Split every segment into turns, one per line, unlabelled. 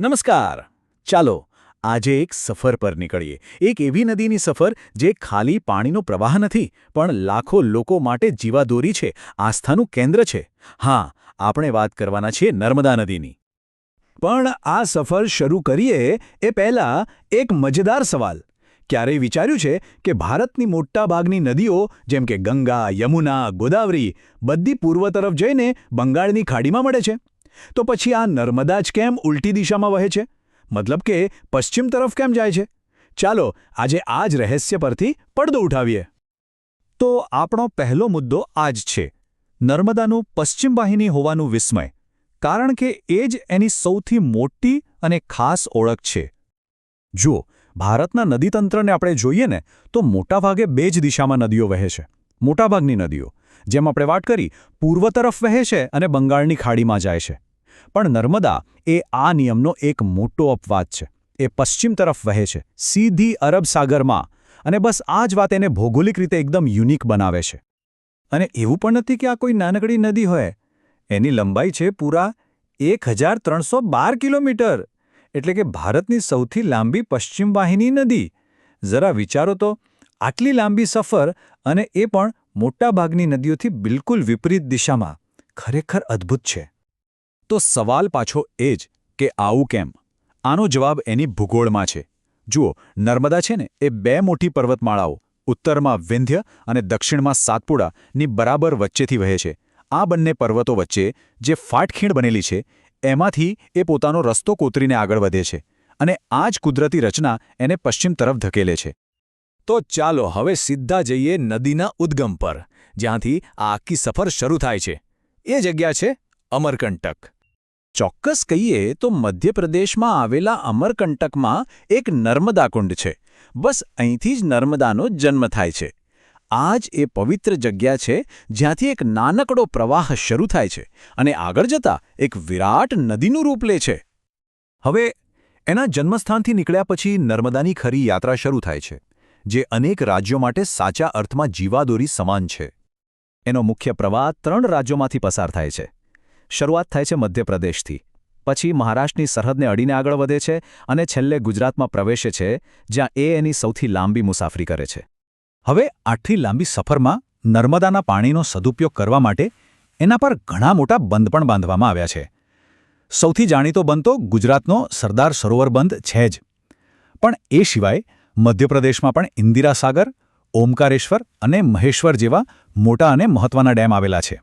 નમસ્કાર. ચાલો, આજે એક સફર પર નીકળીએ. એક એવી નદીની સફર જે ખાલી પાણીનો પ્રવાહ નથી, પણ લાખો લોકો માટે જીવાદોરી છે, આસ્થાનું કેન્દ્ર છે. હા, આપણે વાત કરવાના છીએ નર્મદા નદીની.
પણ આ સફર શરૂ કરીએ એ પહેલાં એક મજેદાર સવાલ. ક્યારેય વિચાર્યું છે કે ભારતની મોટાભાગની નદીઓ, જેમ કે ગંગા, યમુના, ગોદાવરી, બધી પૂર્વ તરફ જઈને બંગાળની ખાડીમાં મળે છે? તો પછી આ નર્મદા જ કેમ ઉલટી દિશામાં વહે છે? મતલબ કે પશ્ચિમ તરફ કેમ જાય છે? ચાલો આજે આ જ રહસ્ય પરથી પડદો ઉઠાવીએ.
તો આપણો પહેલો મુદ્દો આ જ છે. નર્મદાનું પશ્ચિમ વાહિની હોવાનું વિસ્મય, કારણ કે એ જ એની સૌથી મોટી અને ખાસ ઓળખ છે. જુઓ, ભારતના નદીતંત્રને આપણે જોઈએ ને, તો મોટાભાગે બે જ દિશામાં નદીઓ વહે છે. મોટાભાગની નદીઓ જેમ આપણે વાત કરી, પૂર્વ તરફ વહે છે અને બંગાળની ખાડીમાં જાય છે. પણ નર્મદા એ આ નિયમનો એક મોટો અપવાદ છે. એ પશ્ચિમ તરફ વહે છે, સીધી અરબ સાગરમાં અને બસ આ જ વાત એને ભૌગોલિક રીતે એકદમ યુનિક બનાવે છે. અને એવું પણ નથી કે આ કોઈ નાનકડી નદી હોય. એની લંબાઈ છે પૂરા એક કિલોમીટર. એટલે કે ભારતની સૌથી લાંબી પશ્ચિમ વાહિની નદી. જરા વિચારો તો, આટલી લાંબી સફર અને એ પણ મોટાભાગની નદીઓથી બિલકુલ વિપરીત દિશામાં ખરેખર અદ્ભુત છે. તો સવાલ પાછો એ જ કે આવું કેમ? આનો જવાબ એની ભૂગોળમાં છે. જુઓ, નર્મદા છે ને, એ બે મોટી પર્વતમાળાઓ, ઉત્તરમાં વિંધ્ય અને દક્ષિણમાં સાતપુડાની બરાબર વચ્ચેથી વહે છે. આ બંને પર્વતો વચ્ચે જે ફાટખીણ બનેલી છે, એમાંથી એ પોતાનો રસ્તો કોતરીને આગળ વધે છે અને આ જ કુદરતી રચના એને પશ્ચિમ તરફ ધકેલે છે.
તો ચાલો હવે સીધા જઈએ નદીના ઉદ્ગમ પર, જ્યાંથી આ આખી સફર શરૂ થાય છે. એ જગ્યા છે અમરકંટક.
ચોક્કસ કહીએ તો મધ્યપ્રદેશમાં આવેલા અમરકંટકમાં એક નર્મદા કુંડ છે. બસ અહીંથી જ નર્મદાનો જન્મ થાય છે. આ જ એ પવિત્ર જગ્યા છે જ્યાંથી એક નાનકડો પ્રવાહ શરૂ થાય છે અને આગળ જતા એક વિરાટ નદીનું રૂપ લે છે. હવે એના જન્મસ્થાનથી નીકળ્યા પછી નર્મદાની ખરી યાત્રા શરૂ થાય છે. જે અનેક રાજ્યો માટે સાચા અર્થમાં જીવાદોરી સમાન છે. એનો મુખ્ય પ્રવાહ ત્રણ રાજ્યોમાંથી પસાર થાય છે. શરૂઆત થાય છે મધ્યપ્રદેશથી. પછી મહારાષ્ટ્રની સરહદને અડીને આગળ વધે છે અને છેલ્લે ગુજરાતમાં પ્રવેશે છે, જ્યાં એ એની સૌથી લાંબી મુસાફરી કરે છે. હવે આટલી લાંબી સફરમાં નર્મદાના પાણીનો સદુપયોગ કરવા માટે એના પર ઘણા મોટા બંધ પણ બાંધવામાં આવ્યા છે. સૌથી જાણીતો બંધ તો ગુજરાતનો સરદાર સરોવર બંધ છે જ. પણ એ સિવાય મધ્યપ્રદેશમાં પણ ઇન્દિરા સાગર, ઓમકારેશ્વર અને મહેશ્વર જેવા મોટા અને મહત્વના ડેમ આવેલા છે.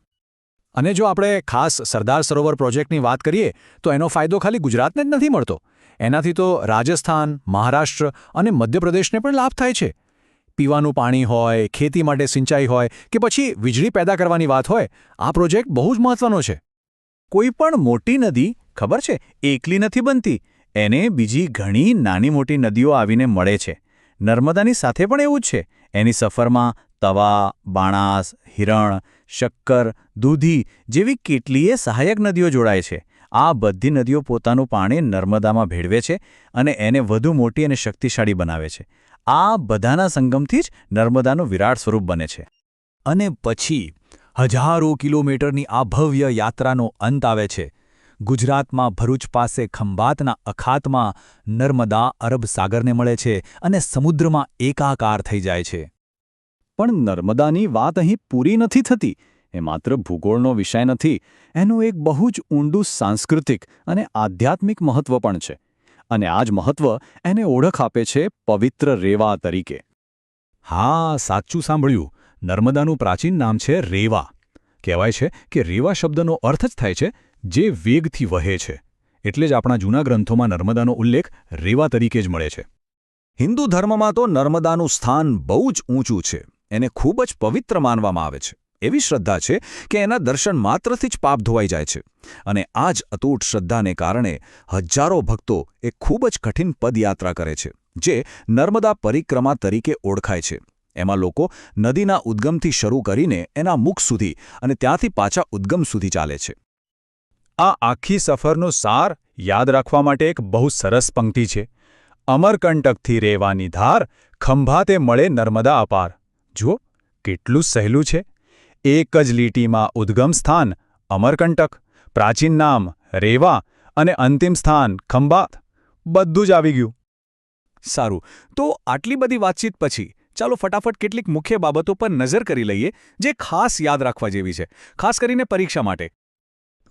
અને જો આપણે ખાસ સરદાર સરોવર પ્રોજેક્ટની વાત કરીએ, તો એનો ફાયદો ખાલી ગુજરાતને જ નથી મળતો. એનાથી તો રાજસ્થાન, મહારાષ્ટ્ર અને મધ્યપ્રદેશને પણ લાભ થાય છે. પીવાનું પાણી હોય, ખેતી માટે સિંચાઈ હોય કે પછી વીજળી પેદા કરવાની વાત હોય, આ પ્રોજેક્ટ બહુ જ મહત્વનો છે.
કોઈ પણ મોટી નદી, ખબર છે, એકલી નથી બનતી. એને બીજી ઘણી નાની મોટી નદીઓ આવીને મળે છે. નર્મદાની સાથે પણ એવું જ છે. એની સફરમાં તવા, બાણાસ, હિરણ, શક્કર, દૂધી જેવી કેટલીય સહાયક નદીઓ જોડાય છે. આ બધી નદીઓ પોતાનું પાણી નર્મદામાં ભેળવે છે અને એને વધુ મોટી અને શક્તિશાળી બનાવે છે. આ બધાના સંગમથી જ નર્મદાનું વિરાટ સ્વરૂપ બને છે. અને પછી હજારો કિલોમીટરની આ ભવ્ય યાત્રાનો અંત આવે છે. ગુજરાતમાં ભરૂચ પાસે ખંભાતના અખાતમાં નર્મદા અરબ સાગરને મળે છે અને સમુદ્રમાં એકાકાર થઈ જાય છે. પણ નર્મદાની વાત અહીં પૂરી નથી થતી. એ માત્ર ભૂગોળનો વિષય નથી. એનું એક બહુ જ ઊંડું સાંસ્કૃતિક અને આધ્યાત્મિક મહત્વ પણ છે. અને આ જ મહત્વ એને ઓળખ આપે છે પવિત્ર રેવા તરીકે. હા, સાચું સાંભળ્યું. નર્મદાનું પ્રાચીન નામ છે રેવા. કહેવાય છે કે રેવા શબ્દનો અર્થ જ થાય છે જે વેગથી વહે છે, એટલે જ આપણા જૂના ગ્રંથોમાં નર્મદાનો ઉલ્લેખ રેવા તરીકે જ મળે છે. હિન્દુ ધર્મમાં તો નર્મદાનું સ્થાન બહુ જ ઊંચું છે, એને ખૂબ જ પવિત્ર માનવામાં આવે છે. એવી શ્રદ્ધા છે કે એના દર્શન માત્રથી જ પાપ ધોવાઈ જાય છે, અને આ જ અતૂટ શ્રદ્ધાને કારણે હજારો ભક્તો એ ખૂબ જ કઠિન પદયાત્રા કરે છે, જે નર્મદા પરિક્રમા તરીકે ઓળખાય છે. એમાં લોકો નદીના ઉદ્ગમથી શરૂ કરીને એના મુખ સુધી અને ત્યાંથી પાછા ઉદ્ગમ સુધી ચાલે છે. આ આખી સફરનો સાર યાદ રાખવા માટે એક બહુ સરસ પંક્તિ છે. અમરકંટકથી રેવાની ધાર ખંભાતે મળે નર્મદા અપાર. જુઓ, કેટલું સહેલું છે. એક જ લીટીમાં ઉદ્ગમ સ્થાન, અમરકંટક, પ્રાચીન નામ, રેવા
અને અંતિમ સ્થાન, ખંભાત. બધું જ આવી ગયું.
સારું, તો આટલી બધી વાતચીત પછી ચાલો ફટાફટ કેટલીક મુખ્ય બાબતો પર નજર કરી લઈએ, જે ખાસ યાદ રાખવા જેવી છે. ખાસ કરીને પરીક્ષા માટે.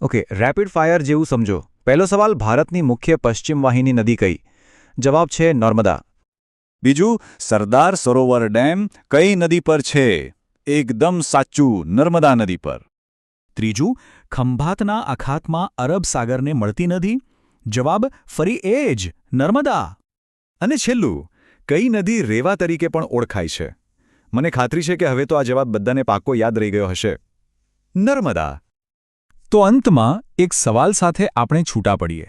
ઓકે રેપિડ ફાયર જેવું સમજો. પહેલો સવાલ ભારતની મુખ્ય પશ્ચિમ વાહિની નદી કઈ? જવાબ છે નર્મદા.
બીજું, સરદાર સરોવર ડેમ કઈ નદી પર છે? એકદમ સાચું, નર્મદા નદી પર.
ત્રીજું, ખંભાતના અખાતમાં અરબ સાગરને મળતી નદી? જવાબ, ફરી એ જ, નર્મદા.
અને છેલ્લું, કઈ નદી રેવા તરીકે પણ ઓળખાય છે? મને ખાતરી છે કે હવે તો આ જવાબ બધાને પાકો યાદ રહી ગયો હશે. નર્મદા.
તો અંતમાં એક સવાલ સાથે આપણે છૂટા પડીએ.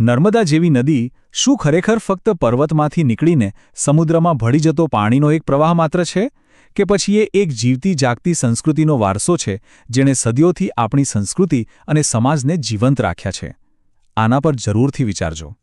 નર્મદા જેવી નદી શું ખરેખર ફક્ત પર્વતમાંથી નીકળીને સમુદ્રમાં ભળી જતો પાણીનો એક પ્રવાહ માત્ર છે? કે પછી એ એક જીવતી જાગતી સંસ્કૃતિનો વારસો છે, જેણે સદીઓથી આપણી સંસ્કૃતિ અને સમાજને જીવંત રાખ્યા છે? આના પર જરૂરથી વિચારજો.